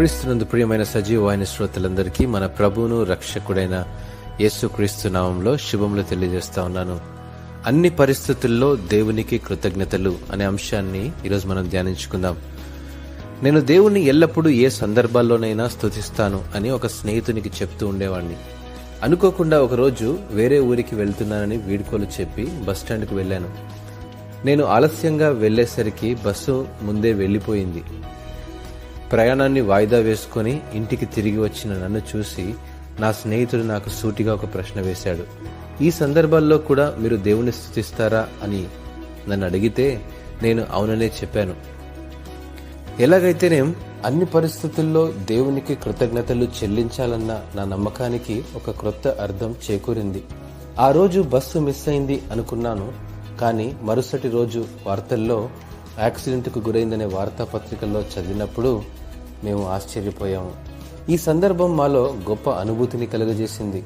క్రీస్తునందు ప్రియమైన సజీవమైన శ్రోతలందరికీ మన ప్రభువును రక్షకుడైన యేసుక్రీస్తు నామంలో శుభములు తెలియజేస్తా ఉన్నాను. అన్ని పరిస్థితుల్లో దేవునికి కృతజ్ఞతలు అనే అంశాన్ని ఈరోజు మనం ధ్యానించుకుందాం. నేను దేవుణ్ణి ఎల్లప్పుడూ ఏ సందర్భాల్లోనైనా స్తుతిస్తాను అని ఒక స్నేహితునికి చెప్తూ ఉండేవాడిని అనుకోకుండా ఒకరోజు వేరే ఊరికి వెళ్తున్నానని వీడ్కోలు చెప్పి బస్టాండ్కు వెళ్ళాను. నేను ఆలస్యంగా వెళ్ళేసరికి బస్సు ముందే వెళ్ళిపోయింది. ప్రయాణాన్ని వాయిదా వేసుకొని ఇంటికి తిరిగి వచ్చిన నన్ను చూసి నా స్నేహితుడు నాకు సూటిగా ఒక ప్రశ్న వేశాడు. ఈ సందర్భాల్లో కూడా మీరు దేవుని స్థుతిస్తారా అని నన్ను అడిగితే నేను అవుననే చెప్పాను. ఎలాగైతేనేం అన్ని పరిస్థితుల్లో దేవునికి కృతజ్ఞతలు చెల్లించాలన్న నా నమ్మకానికి ఒక క్రొత్త అర్థం చేకూరింది. ఆ రోజు బస్సు మిస్ అయింది అనుకున్నాను కానీ మరుసటి రోజు వార్తల్లో యాక్సిడెంట్కు గురైందనే వార్తాపత్రికల్లో చదివినప్పుడు మేము ఆశ్చర్యపోయాము ఈ సందర్భం మాలో గొప్ప అనుభూతిని కలుగజేసింది.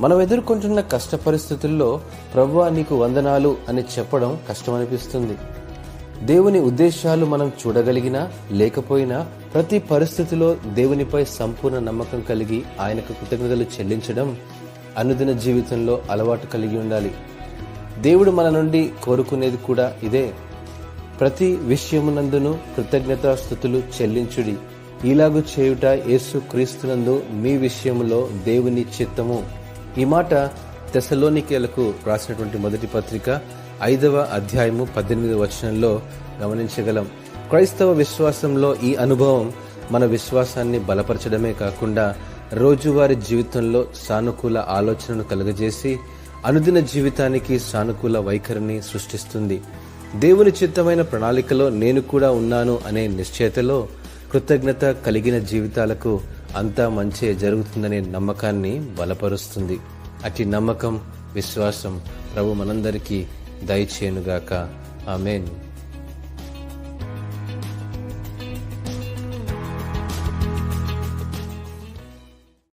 మనం ఎదుర్కొంటున్న కష్ట పరిస్థితుల్లో ప్రభువా నీకు వందనాలు అని చెప్పడం కష్టమనిపిస్తుంది. దేవుని ఉద్దేశాలు మనం చూడగలిగినా లేకపోయినా ప్రతి పరిస్థితిలో దేవునిపై సంపూర్ణ నమ్మకం కలిగి ఆయనకు కృతజ్ఞతలు చెల్లించడం అనుదిన జీవితంలో అలవాటు కలిగి ఉండాలి. దేవుడు మన నుండి కోరుకునేది కూడా ఇదే. ప్రతి విషయమునందును కృతజ్ఞతా స్థుతులు చెల్లించుడి. ఇలాగు చేయుట యేసు క్రీస్తునందు మీ విషయంలో దేవుని చిత్తము. ఈ మాట తెసలోనికేలకు రాసినటువంటి మొదటి పత్రిక ఐదవ అధ్యాయము పద్దెనిమిది వచనంలో గమనించగలం. క్రైస్తవ విశ్వాసంలో ఈ అనుభవం మన విశ్వాసాన్ని బలపరచడమే కాకుండా రోజువారీ జీవితంలో సానుకూల ఆలోచనను కలుగజేసి అనుదిన జీవితానికి సానుకూల వైఖరిని సృష్టిస్తుంది. దేవుని చిత్తమైన ప్రణాళికలో నేను కూడా ఉన్నాను అనే నిశ్చయతలో కృతజ్ఞత కలిగిన జీవితాలకు అంతా మంచే జరుగుతుందనే నమ్మకాన్ని బలపరుస్తుంది. అతి నమ్మకం విశ్వాసం ప్రభు మనందరికీ దయచేయునుగాక. ఆమెన్.